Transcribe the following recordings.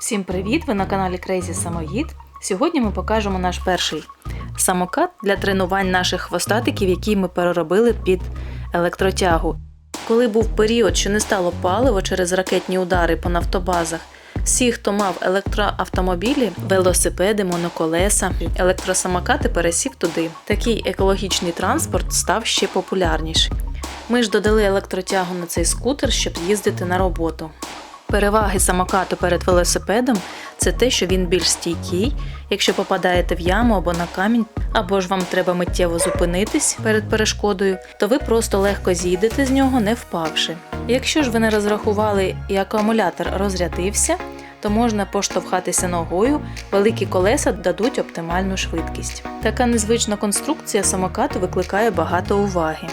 Всім привіт! Ви на каналі Crazy Самоїд. Сьогодні ми покажемо наш перший самокат для тренувань наших хвостатиків, які ми переробили під електротягу. Коли був період, що не стало паливо через ракетні удари по нафтобазах, всі, хто мав електроавтомобілі, велосипеди, моноколеса, електросамокати пересів туди. Такий екологічний транспорт став ще популярніший. Ми ж додали електротягу на цей скутер, щоб їздити на роботу. Переваги самокату перед велосипедом це те, що він більш стійкий, якщо попадаєте в яму або на камінь, або ж вам треба миттєво зупинитись перед перешкодою, то ви просто легко зійдете з нього, не впавши. Якщо ж ви не розрахували і акумулятор розрядився, то можна поштовхатися ногою, великі колеса дадуть оптимальну швидкість. Така незвична конструкція самокату викликає багато уваги.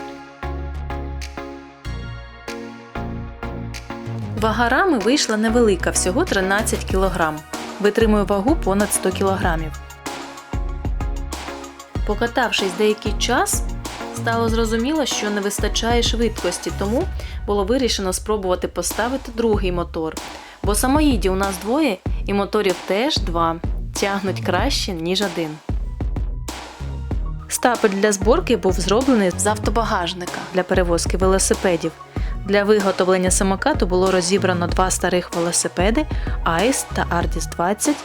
Вага рами вийшла невелика, всього 13 кг. Витримує вагу понад 100 кг. Покатавшись деякий час, стало зрозуміло, що не вистачає швидкості, тому було вирішено спробувати поставити другий мотор. Бо самоїдів у нас двоє і моторів теж два. Тягнуть краще, ніж один. Стапель для зборки був зроблений з автобагажника для перевозки велосипедів. Для виготовлення самокату було розібрано два старих велосипеди Айс та Ardis 20.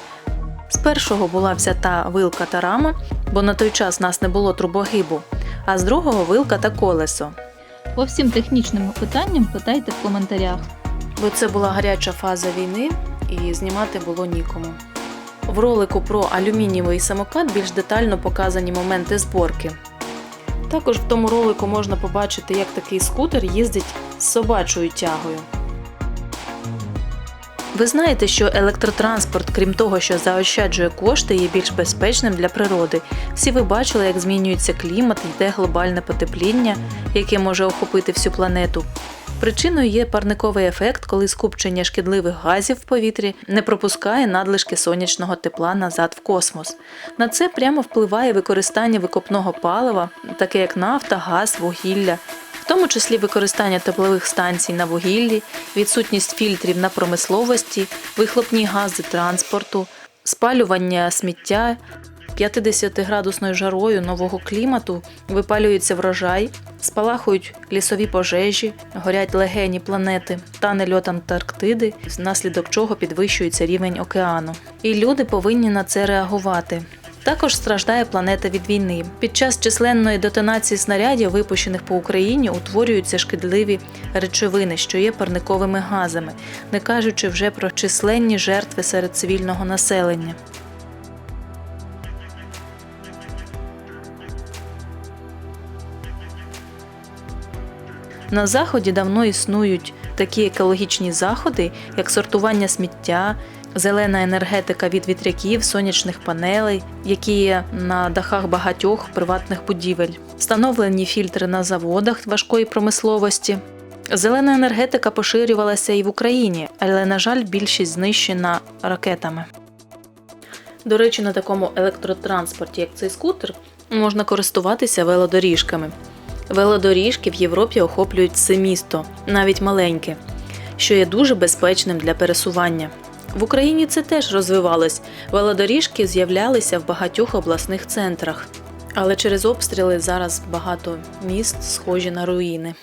З першого була взята вилка та рама, бо на той час нас не було трубогибу, а з другого вилка та колесо. По всім технічним питанням питайте в коментарях. Бо це була гаряча фаза війни і знімати було нікому. В ролику про алюмінієвий самокат більш детально показані моменти зборки. Також в тому ролику можна побачити, як такий скутер їздить з собачою тягою. Ви знаєте, що електротранспорт, крім того, що заощаджує кошти, є більш безпечним для природи. Всі ви бачили, як змінюється клімат, йде глобальне потепління, яке може охопити всю планету. Причиною є парниковий ефект, коли скупчення шкідливих газів в повітрі не пропускає надлишки сонячного тепла назад в космос. На це прямо впливає використання викопного палива, таке як нафта, газ, вугілля, в тому числі використання теплових станцій на вугіллі, відсутність фільтрів на промисловості, вихлопні гази транспорту, спалювання сміття. 50-градусною жарою нового клімату випалюється врожай, спалахують лісові пожежі, горять легені планети, тане льот Антарктиди, внаслідок чого підвищується рівень океану. І люди повинні на це реагувати. Також страждає планета від війни. Під час численної детонації снарядів, випущених по Україні, утворюються шкідливі речовини, що є парниковими газами, не кажучи вже про численні жертви серед цивільного населення. На заході давно існують такі екологічні заходи, як сортування сміття, зелена енергетика від вітряків, сонячних панелей, які є на дахах багатьох приватних будівель, встановлені фільтри на заводах важкої промисловості. Зелена енергетика поширювалася і в Україні, але, на жаль, більшість знищена ракетами. До речі, на такому електротранспорті, як цей скутер, можна користуватися велодоріжками. Велодоріжки в Європі охоплюють все місто, навіть маленьке, що є дуже безпечним для пересування. В Україні це теж розвивалось. Велодоріжки з'являлися в багатьох обласних центрах. Але через обстріли зараз багато міст схожі на руїни.